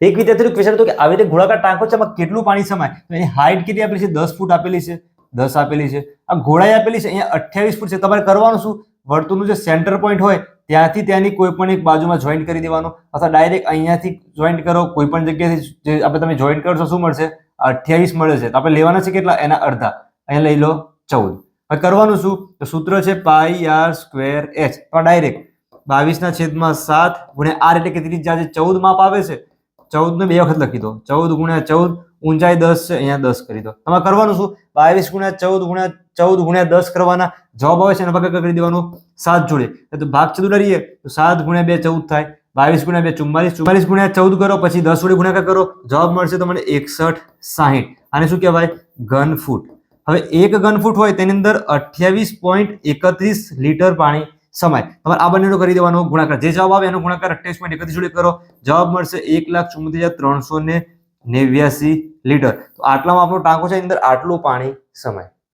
એક વિદ્યાર્થીનું ક્વેશ્ચન હતું કે આવી રીતે ગોળાકાર ટાંકો છે એમાં કેટલું પાણી સમાય? તો એની હાઇટ કેટલી આપેલી છે? દસ ફૂટ આપેલી છે, દસ આપેલી છે. આ ઘોડાઈ આપેલી છે, અહીંયા અઠ્યાવીસ ફૂટ છે. તમારે કરવાનું શું? વર્તુળનું જે સેન્ટર પોઈન્ટ હોય, ત્યાંથી ત્યાંની કોઈ પણ એક બાજુમાં જોઈન્ટ કરી દેવાનું. અથવા ડાયરેક્ટ અહીંયાથી જોઈન્ટ કરો, કોઈ પણ જગ્યાએથી જે આપણે તમે જોઈન્ટ કરશો શું મળશે? અઠ્યાવીસ મળે છે. તો આપણે લેવાના છે કેટલા? એના અડધા. અહીંયા લઈ લો ચૌદ. હવે કરવાનું શું? તો સૂત્ર છે પાઈ આર સ્ક્વેર એચ તો ડાયરેક્ટ બાવીસના છેદમાં સાત ગુણ્યા આર એટલે કે ત્રિજ્યા જે ચૌદ માપ આવે છે? ચૌદ ને બે વખત લખી દો. ચૌદ ગુણ્યા ચૌદ ઊંચાઈ દસ છે, અહીંયા દસ કરી દો. તમારે કરવાનું શું? બાવીસ ગુણ્યા ચૌદ ગુણ્યા ચૌદ ગુણ્યા દસ કરવાના જવાબ આવે છે, એના ભાગાકાર કરી દેવાનું. સાત જોડે. તો ભાગ ચતુર રહીએ તો સાત ગુણ્યા બે ચૌદ થાય. બાવીસ ગુણ્યા બે ચુમ્માલીસ. ચુમ્માલીસ ગુણ્યા ચૌદ કરો, પછી દસ વડે ગુણાકાર કરો. જવાબ મળશે તમને એકસઠ સાહીઠ. આને શું કહેવાય? ઘન ફૂટ હવે એક ઘન ફૂટ હોય, તેની અંદર અઠ્યાવીસ પોઈન્ટ એકત્રીસ લીટર પાણી સમાય. તમારે આ બંનેનો કરી દેવાનો ગુણાકાર. જે જવાબ આવે એનો ગુણાકાર અઠ્યાવીસ પોઈન્ટ એકત્રીસ જોડે કરો. જવાબ મળશે એક લાખ ચુમ્મોતેર હજાર ત્રણસો ને નેવ્યાસી લીટર. તો આટલામાં આપણો ટાંકો છે અંદર આટલું પાણી, સમાય.